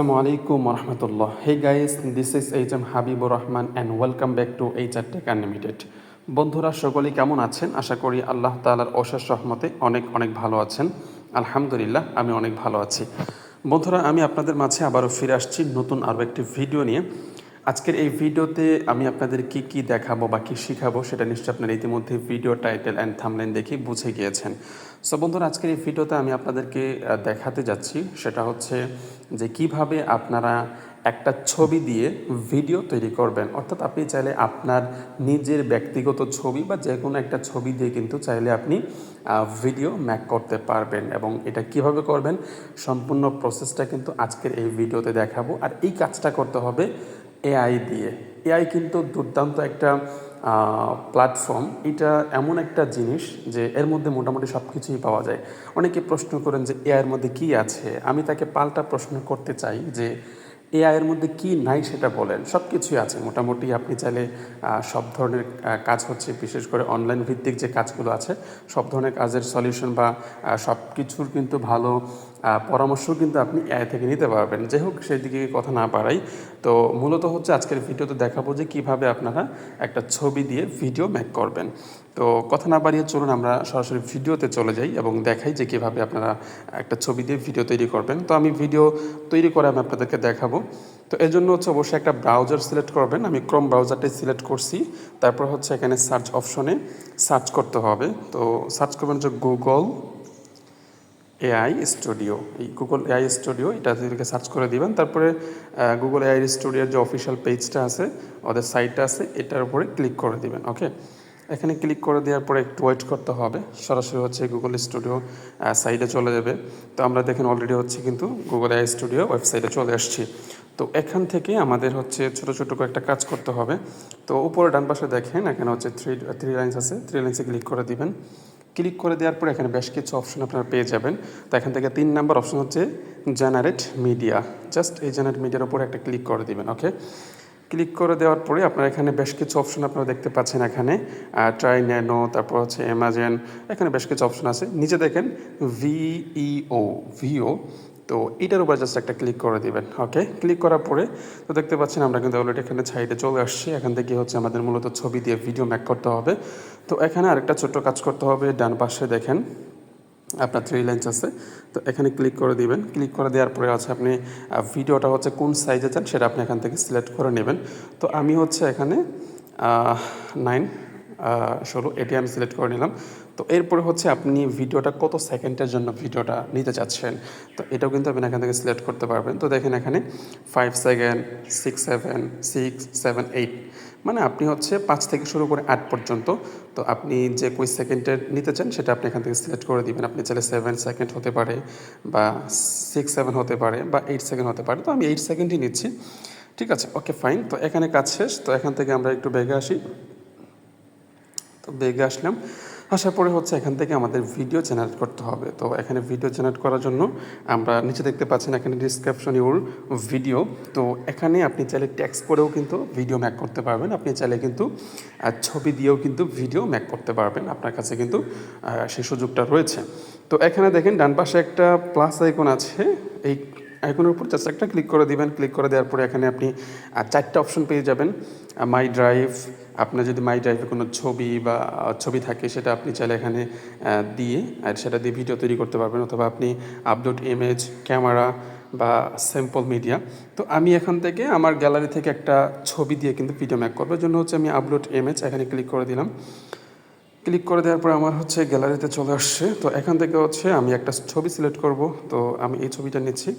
Assalamu hey warahmatullah. Hey guys, this is HM Habibur Rahman and welcome back to HR Tech Unlimited. বন্ধুরা সকলেই কেমন আছেন আশা করি আল্লাহ তালার অশেষ রহমতে অনেক অনেক ভালো আছেন আলহামদুলিল্লাহ আমি অনেক ভালো আছি বন্ধুরা আমি আপনাদের মাঝে আবারও ফিরে আসছি নতুন আরও একটি ভিডিও নিয়ে আজকের এই ভিডিওতে আমি আপনাদের কি কি দেখাবো বা কী শিখাবো সেটা নিশ্চয়ই আপনারা ইতিমধ্যে ভিডিও টাইটেল অ্যান্ড থামলাইন দেখে বুঝে গিয়েছেন। সো বন্ধুরা, আজকের এই ভিডিওতে আমি আপনাদেরকে দেখাতে যাচ্ছি। সেটা হচ্ছে যে কীভাবে আপনারা একটা ছবি দিয়ে ভিডিও তৈরি করবেন। অর্থাৎ আপনি চাইলে আপনার নিজের ব্যক্তিগত ছবি বা যে কোনো একটা ছবি দিয়ে কিন্তু চাইলে আপনি ভিডিও ম্যাক করতে পারবেন এবং এটা কীভাবে করবেন সম্পূর্ণ প্রসেসটা কিন্তু আজকের এই ভিডিওতে দেখাবো। আর এই কাজটা করতে হবে এআই দিয়ে। এআই কিন্তু দুর্দান্ত একটা প্ল্যাটফর্ম এটা এমন একটা জিনিস যে এর মধ্যে মোটামুটি সব কিছুই পাওয়া যায়। অনেকে প্রশ্ন করেন যে এআইয়ের মধ্যে কি আছে? আমি তাকে পাল্টা প্রশ্ন করতে চাই যে এআইয়ের মধ্যে কি নাই সেটা বলেন। সব কিছুই আছে। মোটামুটি আপনি চাইলে সব ধরনের কাজ হচ্ছে, বিশেষ করে অনলাইন ভিত্তিক যে কাজগুলো আছে, সব ধরনের কাজের সলিউশন বা সব কিছুর কিন্তু ভালো পরামর্শ কিন্তু আপনি এআই থেকে নিতে পারবেন। যাই হোক সেই দিকে কথা না পারাই তো মূলত হচ্ছে আজকের ভিডিওতে দেখাবো যে কীভাবে আপনারা একটা ছবি দিয়ে ভিডিও মেক করবেন। তো কথা না বাড়িয়ে চলুন, আমরা সরাসরি ভিডিওতে চলে যাই এবং দেখাই যে কীভাবে আপনারা একটা ছবি দিয়ে ভিডিও তৈরি করবেন। তো আমি ভিডিও তৈরি করে আমি আপনাদেরকে দেখাবো। তো এর জন্য হচ্ছে অবশ্যই একটা ব্রাউজার সিলেক্ট করবেন। আমি ক্রোম ব্রাউজারটাই সিলেক্ট করছি। তারপর হচ্ছে এখানে সার্চ অপশনে সার্চ করতে হবে। তো সার্চ করবেন হচ্ছে গুগল এআই স্টুডিও এই গুগল এআই স্টুডিও এটা থেকে সার্চ করে দিবেন। তারপরে গুগল এআই স্টুডিওর যে অফিসিয়াল পেজটা আছে, ওদের সাইটটা আছে, এটার উপরে ক্লিক করে দিবেন ওকে এখানে ক্লিক করে দেওয়ার পরে একটু ওয়েট করতে হবে। সরাসরি হচ্ছে গুগল স্টুডিও সাইটে চলে যাবে। তো আমরা দেখেন অলরেডি হচ্ছে কিন্তু গুগল এআই স্টুডিও ওয়েবসাইটে চলে আসছি। তো এখান থেকে আমাদের হচ্ছে ছোটো ছোটো কয়েকটা কাজ করতে হবে। তো উপরে ডান পাশে দেখেন, এখানে হচ্ছে থ্রি থ্রি লাইন্স আছে। থ্রি লাইন্সে ক্লিক করে দিবেন। ক্লিক করে দেওয়ার পরে এখানে বেশ কিছু অপশন আপনারা পেয়ে যাবেন। তো এখান থেকে তিন নাম্বার অপশন হচ্ছে জেনারেট মিডিয়া জাস্ট এই জেনারেট মিডিয়ার উপরে একটা ক্লিক করে দিবেন ওকে ক্লিক করে দেওয়ার পরে আপনারা এখানে বেশ কিছু অপশন আপনারা দেখতে পাচ্ছেন এখানে। ট্রাই ন্যানো তারপর হচ্ছে অ্যামাজন এখানে বেশ কিছু অপশন আছে। নিচে দেখেন ভিইও ভিও তো এটার উপর জাস্ট একটা ক্লিক করে দিবেন ওকে ক্লিক করার পরে, তো দেখতে পাচ্ছেন আমরা কিন্তু অলরেডি এখানে সাইডে চলে আসছি। এখান থেকে হচ্ছে আমাদের মূলত ছবি দিয়ে ভিডিও ম্যাক করতে হবে। তো এখানে আরেকটা ছোট্ট কাজ করতে হবে, ডান পাশে দেখেন, আপনার থ্রি লাইন্স আছে। তো এখানে ক্লিক করে দিবেন। ক্লিক করে দেওয়ার পরে আছে আপনি ভিডিওটা হচ্ছে কোন সাইজে চান সেটা আপনি এখান থেকে সিলেক্ট করে নেবেন। তো আমি হচ্ছে এখানে নাইন ষোলো এটি আমি সিলেক্ট করে নিলাম। তো এরপরে হচ্ছে আপনি ভিডিওটা কত সেকেন্ডের জন্য ভিডিওটা নিতে চাচ্ছেন, তো এটাও কিন্তু আপনি এখান থেকে সিলেক্ট করতে পারবেন। তো দেখেন এখানে five second six seven six seven eight মানে আপনি হচ্ছে পাঁচ থেকে শুরু করে আট পর্যন্ত, তো আপনি যে কই সেকেন্ডের নিতে চান সেটা আপনি এখান থেকে সিলেক্ট করে দিবেন। আপনি চাইলে সেভেন সেকেন্ড হতে পারে বা সিক্স সেভেন হতে পারে বা এইট সেকেন্ড হতে পারে, তো আমি এইট সেকেন্ডই নিচ্ছি। ঠিক আছে ওকে ফাইন তো এখানে কাজ শেষ, তো এখান থেকে আমরা একটু বেগে আসি। বেগে আসলাম। আসার পরে হচ্ছে এখান থেকে আমাদের ভিডিও জেনারেট করতে হবে। তো এখানে ভিডিও জেনারেট করার জন্য আমরা নিচে দেখতে পাচ্ছেন এখানে ডিসক্রিপশন ইউর ভিডিও তো এখানে আপনি চাইলে ট্যাক্স করেও কিন্তু ভিডিও ম্যাক করতে পারবেন। আপনি চাইলে কিন্তু ছবি দিয়েও কিন্তু ভিডিও ম্যাক করতে পারবেন। আপনার কাছে কিন্তু সেই সুযোগটা রয়েছে। তো এখানে দেখেন ডান পাশে একটা প্লাস আইকন আছে। এই আইকনের উপর জাস্ট একটা ক্লিক করে দিবেন। ক্লিক করে দেওয়ার পরে এখানে আপনি চারটা অপশন পেয়ে যাবেন। মাই ড্রাইভ আপনার যদি মাই ড্রাইভে কোনো ছবি বা ছবি থাকে, সেটা আপনি চাইলে এখানে দিয়ে, আর সেটা দিয়ে ভিডিও তৈরি করতে পারবেন। অথবা আপনি আপলোড ইমেজ ক্যামেরা বা স্যাম্পল মিডিয়া তো আমি এখান থেকে আমার গ্যালারি থেকে একটা ছবি দিয়ে কিন্তু ভিডিও ম্যাক করব জন্য হচ্ছে আমি আপলোড ইমেজ এখানে ক্লিক করে দিলাম। ক্লিক করে দেওয়ার পর আমার হচ্ছে গ্যালারিতে চলে আসছে। তো এখান থেকে হচ্ছে আমি একটা ছবি সিলেক্ট করব। তো আমি এই ছবিটা নিচ্ছি।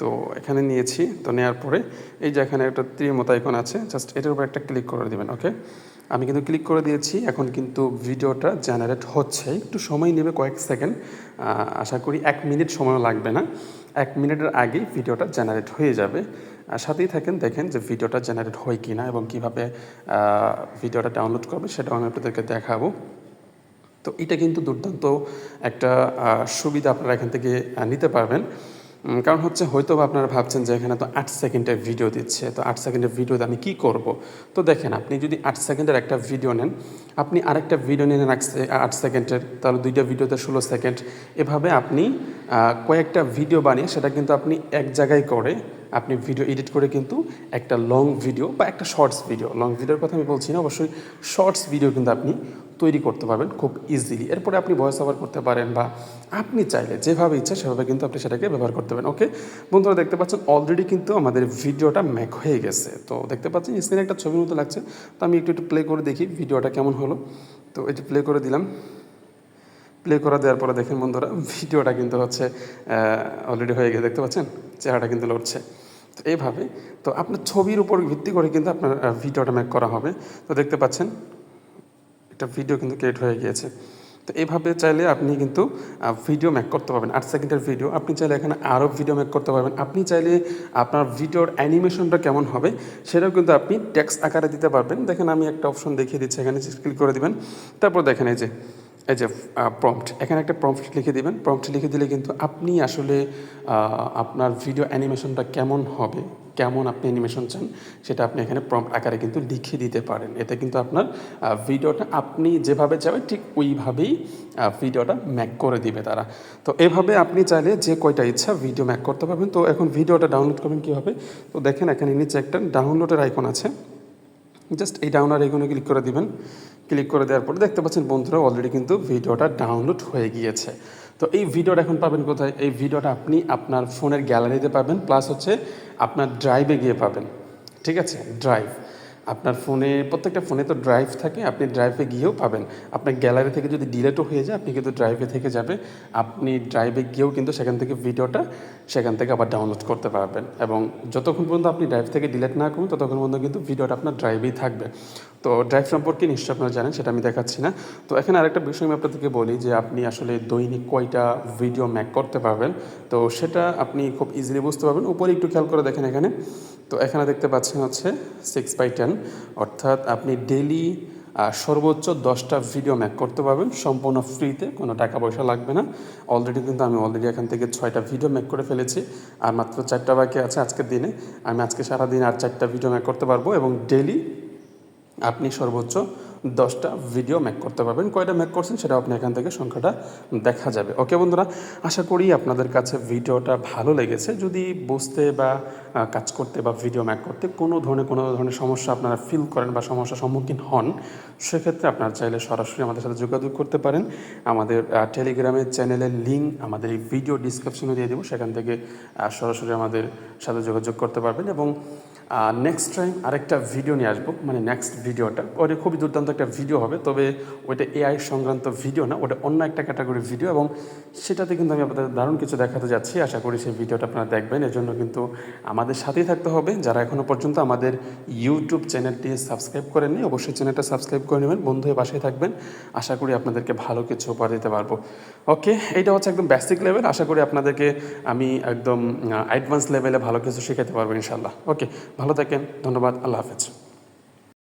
তো এখানে নিয়েছি। তো নেওয়ার পরে এই যে এখানে একটা তীর মতো আইকন আছে জাস্ট এটার উপর একটা ক্লিক করে দেবেন ওকে আমি কিন্তু ক্লিক করে দিয়েছি, এখন কিন্তু ভিডিওটা জেনারেট হচ্ছে। একটু সময় নেবে, কয়েক সেকেন্ড আশা করি এক মিনিট সময় লাগবে না। এক মিনিটের আগেই ভিডিওটা জেনারেট হয়ে যাবে। আর সাথেই থাকেন, দেখেন যে ভিডিওটা জেনারেট হয় কি না এবং কীভাবে ভিডিওটা ডাউনলোড করবে, সেটাও আমি আপনাদেরকে দেখাবো। তো এটা কিন্তু দুর্দান্ত একটা সুবিধা আপনারা এখান থেকে নিতে পারবেন। কারণ হচ্ছে হয়তো আপনারা ভাবছেন যে এখানে তো আট সেকেন্ডের ভিডিও দিচ্ছে। তো আট সেকেন্ডের ভিডিওতে আমি কি করব? তো দেখেন, আপনি যদি আট সেকেন্ডের একটা ভিডিও নেন, আপনি আরেকটা ভিডিও নিয়ে নেন আট সেকেন্ডের, তাহলে দুইটা ভিডিওতে ষোলো সেকেন্ড। এভাবে আপনি কয়েকটা ভিডিও বানিয়ে সেটা কিন্তু আপনি এক জায়গায় করে আপনি ভিডিও এডিট করে কিন্তু একটা লং ভিডিও বা একটা শর্টস ভিডিও লং ভিডিওর কথা আমি বলছি না, অবশ্যই শর্টস ভিডিও কিন্তু আপনি তৈরি করতে পারবেন খুব ইজিলি এরপরে আপনি ভয়েস ওভার করতে পারেন বা আপনি চাইলে যেভাবে ইচ্ছা সেভাবে কিন্তু আপনি সেটাকে ব্যবহার করতে পারেন ওকে বন্ধুরা, দেখতে পাচ্ছেন অলরেডি কিন্তু আমাদের ভিডিওটা ম্যাক হয়ে গেছে। তো দেখতে পাচ্ছেন স্ক্রিনে একটা ছবির মতো লাগছে। তো আমি একটু একটু প্লে করে দেখি ভিডিওটা কেমন হলো। তো যে প্লে করে দিলাম। প্লে করে দেওয়ার পরে দেখেন বন্ধুরা, ভিডিওটা কিন্তু হচ্ছে অলরেডি হয়ে গেছে। দেখতে পাচ্ছেন? চেহারাটা কিন্তু লড়ছে। তো এইভাবে তো আপনার ছবির উপর ভিত্তি করে কিন্তু আপনার ভিডিওটা মেক করা হবে। তো দেখতে পাচ্ছেন একটা ভিডিও কিন্তু ক্রিয়েট হয়ে গিয়েছে। তো এভাবে চাইলে আপনি কিন্তু ভিডিও মেক করতে পারবেন। আট সেকেন্ডের ভিডিও আপনি চাইলে এখানে আরও ভিডিও মেক করতে পারবেন। আপনি চাইলে আপনার ভিডিওর অ্যানিমেশনটা কেমন হবে সেটাও কিন্তু আপনি টেক্সট আকারে দিতে পারবেন। দেখেন আমি একটা অপশন দেখিয়ে দিচ্ছি। এখানে ক্লিক করে দেবেন। তারপর দেখেন এই যে এই যে প্রম্পট এখানে একটা প্রম্পট লিখে দিবেন। প্রম্পট লিখে দিলে কিন্তু আপনি আসলে আপনার ভিডিও অ্যানিমেশনটা কেমন হবে, কেমন আপনি অ্যানিমেশন চান, সেটা আপনি এখানে প্রম্পট আকারে কিন্তু লিখে দিতে পারেন। এতে কিন্তু আপনার ভিডিওটা আপনি যেভাবে চাবেন, ঠিক ওইভাবেই ভিডিওটা ম্যাক করে দিবে তারা। তো এভাবে আপনি চাইলে যে কয়টা ইচ্ছা ভিডিও ম্যাক করতে পারবেন। তো এখন ভিডিওটা ডাউনলোড করবেন কীভাবে? তো দেখেন এখানে নিচে একটা ডাউনলোডের আইকন আছে। জাস্ট এই ডাউনলোড এগুলো ক্লিক করে দিবেন। ক্লিক করে দেওয়ার পরে দেখতে পাচ্ছেন বন্ধুরা অলরেডি কিন্তু ভিডিওটা ডাউনলোড হয়ে গিয়েছে। তো এই ভিডিওটা এখন পাবেন কোথায়? এই ভিডিওটা আপনি আপনার ফোনের গ্যালারিতে পাবেন প্লাস হচ্ছে আপনার ড্রাইভে গিয়ে পাবেন। ঠিক আছে? ড্রাইভ আপনার ফোনে, প্রত্যেকটা ফোনে তো ড্রাইভ থাকে, আপনি ড্রাইভে গিয়েও পাবেন। আপনার গ্যালারি থেকে যদি ডিলেটও হয়ে যায়, আপনি কিন্তু ড্রাইভে থেকে যাবে। আপনি ড্রাইভে গিয়েও কিন্তু সেখান থেকে ভিডিওটা সেখান থেকে আবার ডাউনলোড করতে পারবেন। এবং যতক্ষণ পর্যন্ত আপনি ড্রাইভ থেকে ডিলেট না করবেন, ততক্ষণ পর্যন্ত কিন্তু ভিডিওটা আপনার ড্রাইভেই থাকবে। তো ড্রাইভ সম্পর্কে নিশ্চয়ই আপনারা জানেন, সেটা আমি দেখাচ্ছি না। তো এখানে আরেকটা বিষয় আমি আপনাদেরকে বলি যে, আপনি আসলে দৈনিক কয়টা ভিডিও ম্যাক করতে পারবেন। তো সেটা আপনি খুব ইজিলি বুঝতে পারবেন। উপরে একটু খেয়াল করে দেখেন এখানে। তো এখানে দেখতে পাচ্ছেন হচ্ছে সিক্স বাই টেন অর্থাৎ আপনি ডেলি সর্বোচ্চ দশটা ভিডিও ম্যাক করতে পারবেন। সম্পূর্ণ ফ্রিতে কোনো টাকা পয়সা লাগবে না। অলরেডি কিন্তু আমি অলরেডি এখান থেকে ছয়টা ভিডিও ম্যাক করে ফেলেছি। আর মাত্র চারটা বাকি আছে আজকের দিনে। আমি আজকে সারাদিন আর চারটা ভিডিও ম্যাক করতে পারব এবং ডেলি আপনি সর্বোচ্চ দশটা ভিডিও ম্যাক করতে পারবেন। কয়টা ম্যাক করছেন সেটা আপনি এখান থেকে সংখ্যাটা দেখা যাবে। ওকে বন্ধুরা, আশা করি আপনাদের কাছে ভিডিওটা ভালো লেগেছে। যদি বুঝতে বা কাজ করতে বা ভিডিও ম্যাক করতে কোনো ধরনের কোনো ধরনের সমস্যা আপনারা ফিল করেন বা সমস্যার সম্মুখীন হন, সেক্ষেত্রে আপনারা চাইলে সরাসরি আমাদের সাথে যোগাযোগ করতে পারেন। আমাদের টেলিগ্রামের চ্যানেলের লিঙ্ক আমাদের এই ভিডিও ডিসক্রিপশনে দিয়ে দেবো। সেখান থেকে সরাসরি আমাদের সাথে যোগাযোগ করতে পারবেন এবং নেক্সট টাইম আরেকটা ভিডিও নিয়ে আসব মানে নেক্সট ভিডিওটা ওটা খুবই দুর্দান্ত একটা ভিডিও হবে, তবে ওইটা এআই সংক্রান্ত ভিডিও না, ওটা অন্য একটা ক্যাটাগরির ভিডিও এবং সেটাতে কিন্তু আমি আপনাদের দারুণ কিছু দেখাতে যাচ্ছি। আশা করি সেই ভিডিওটা আপনারা দেখবেন এর জন্য কিন্তু আমাদের সাথেই থাকতে হবে। যারা এখনও পর্যন্ত আমাদের ইউটিউব চ্যানেলটি সাবস্ক্রাইব করেননি, অবশ্যই চ্যানেলটা সাবস্ক্রাইব করে নেবেন, বন্ধু হয়ে পাশে থাকবেন। আশা করি আপনাদেরকে ভালো কিছু উপহার দিতে পারব। ওকে এইটা হচ্ছে একদম বেসিক লেভেল আশা করি আপনাদেরকে আমি একদম অ্যাডভান্স লেভেলে ভালো কিছু শেখাতে পারব ইনশাল্লাহ ওকে ভালো থাকেন ধন্যবাদ আল্লাহ হাফেজ।